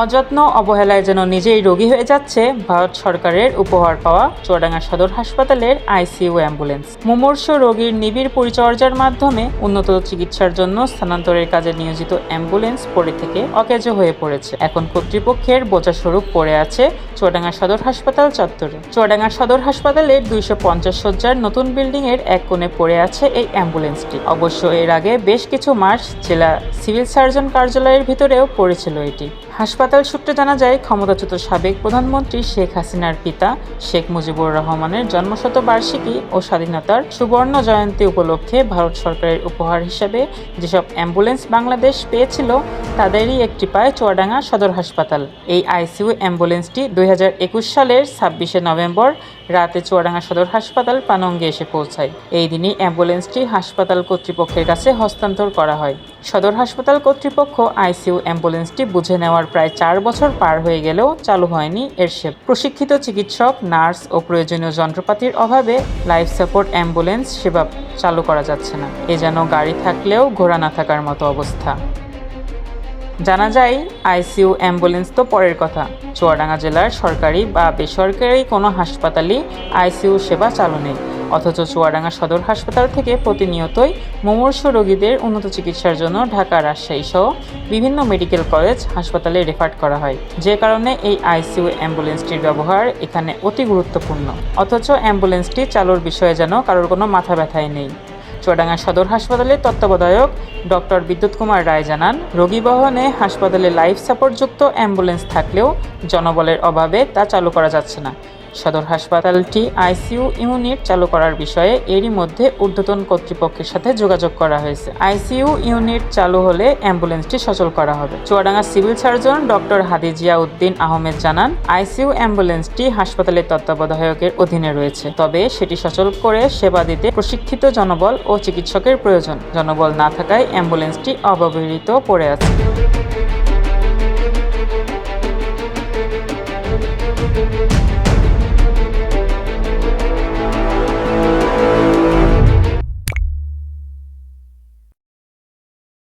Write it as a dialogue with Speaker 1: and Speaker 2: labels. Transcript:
Speaker 1: অযত্ন অবহেলায় যেন নিজেই রোগী হয়ে যাচ্ছে, ভারত সরকারের উপহার পাওয়া চুয়াডাঙ্গা সদর হাসপাতালের আইসিইউ অ্যাম্বুলেন্স। মুমূর্ষ রোগীর নিবিড় পরিচর্যার মাধ্যমে উন্নত চিকিৎসার জন্য স্থানান্তরের কাজে নিয়োজিত অ্যাম্বুলেন্স পরে থেকে অকেজ হয়ে পড়েছে। এখন কর্তৃপক্ষের বোঝা স্বরূপ পড়ে আছে চুয়াডাঙ্গা সদর হাসপাতাল চত্বরে। চুয়াডাঙ্গা সদর হাসপাতালের দুইশো পঞ্চাশ সজ্জার নতুন বিল্ডিং এর এক কোণে পড়ে আছে এই অ্যাম্বুলেন্সটি। অবশ্য এর আগে বেশ কিছু মাস জেলা সিভিল সার্জন কার্যালয়ের ভিতরেও পড়েছিল এটি। হাসপাতাল সূত্রে জানা যায়, ক্ষমতাচ্যুত সাবেক প্রধানমন্ত্রী শেখ হাসিনার পিতা শেখ মুজিবুর রহমানের জন্মশতবার্ষিকী ও স্বাধীনতার সুবর্ণ জয়ন্তী উপলক্ষে ভারত সরকারের উপহার হিসেবে যেসব অ্যাম্বুলেন্স বাংলাদেশ পেয়েছিল, তাদেরই একটি পায় চুয়াডাঙ্গা সদর হাসপাতাল। এই আইসিইউ অ্যাম্বুলেন্সটি দুই হাজার একুশ সালের ছাব্বিশে নভেম্বর রাতে চুয়াডাঙ্গা সদর হাসপাতাল পানঙ্গে এসে পৌঁছায়। এই দিনই অ্যাম্বুলেন্সটি হাসপাতাল কর্তৃপক্ষের কাছে হস্তান্তর করা হয়। সদর হাসপাতাল কর্তৃপক্ষ আইসিইউ অ্যাম্বুলেন্সটি বুঝে নেওয়ার প্রায় চার বছর পার হয়ে গেলেও চালু হয়নি এর সেবা প্রশিক্ষিত চিকিৎসক, নার্স ও প্রয়োজনীয় যন্ত্রপাতির অভাবে লাইফ সাপোর্ট অ্যাম্বুলেন্স সেবা চালু করা যাচ্ছে না। এ যেন গাড়ি থাকলেও ঘোড়া না থাকার মতো অবস্থা। জানা যায়, আইসিইউ অ্যাম্বুলেন্স তো পরের কথা। চুয়াডাঙ্গা জেলার সরকারি বা বেসরকারি কোনো হাসপাতালই আইসিইউ সেবা চালু নেই। অথচ চুয়াডাঙ্গা সদর হাসপাতাল থেকে প্রতিনিয়তই মুমূর্ষ রোগীদের উন্নত চিকিৎসার জন্য ঢাকা রাজশাহী সহ বিভিন্ন মেডিকেল কলেজ হাসপাতালে রেফার করা হয়। যে কারণে এই আইসিইউ অ্যাম্বুলেন্সটির ব্যবহার এখানে অতি গুরুত্বপূর্ণ। অথচ অ্যাম্বুলেন্সটি চালুর বিষয়ে যেন কারোর কোনো মাথা ব্যথাই নেই। চুয়াডাঙ্গা সদর হাসপাতালের তত্ত্বাবধায়ক ডক্টর বিদ্যুৎ কুমার রায় জানান, রোগী বহনে হাসপাতালে লাইফ সাপোর্টযুক্ত অ্যাম্বুলেন্স থাকলেও জনবলের অভাবে তা চালু করা যাচ্ছে না। সদর হাসপাতালটি আইসিইউ ইউনিট চালু করার বিষয়ে এরই মধ্যে ঊর্ধ্বতন কর্তৃপক্ষের সাথে যোগাযোগ করা হয়েছে। আইসিইউ ইউনিট চালু হলে অ্যাম্বুলেন্সটি সচল করা হবে। Chuadanga civil surgeon doctor Hadijia Uddin Ahmed জানান, আইসিইউ অ্যাম্বুলেন্সটি হাসপাতালের তত্ত্বাবধায়কের অধীনে রয়েছে। তবে সেটি সচল করে সেবা দিতে প্রশিক্ষিত জনবল ও চিকিৎসকের প্রয়োজন। জনবল না থাকায় অ্যাম্বুলেন্সটি অব্যবহৃত পড়ে আছে।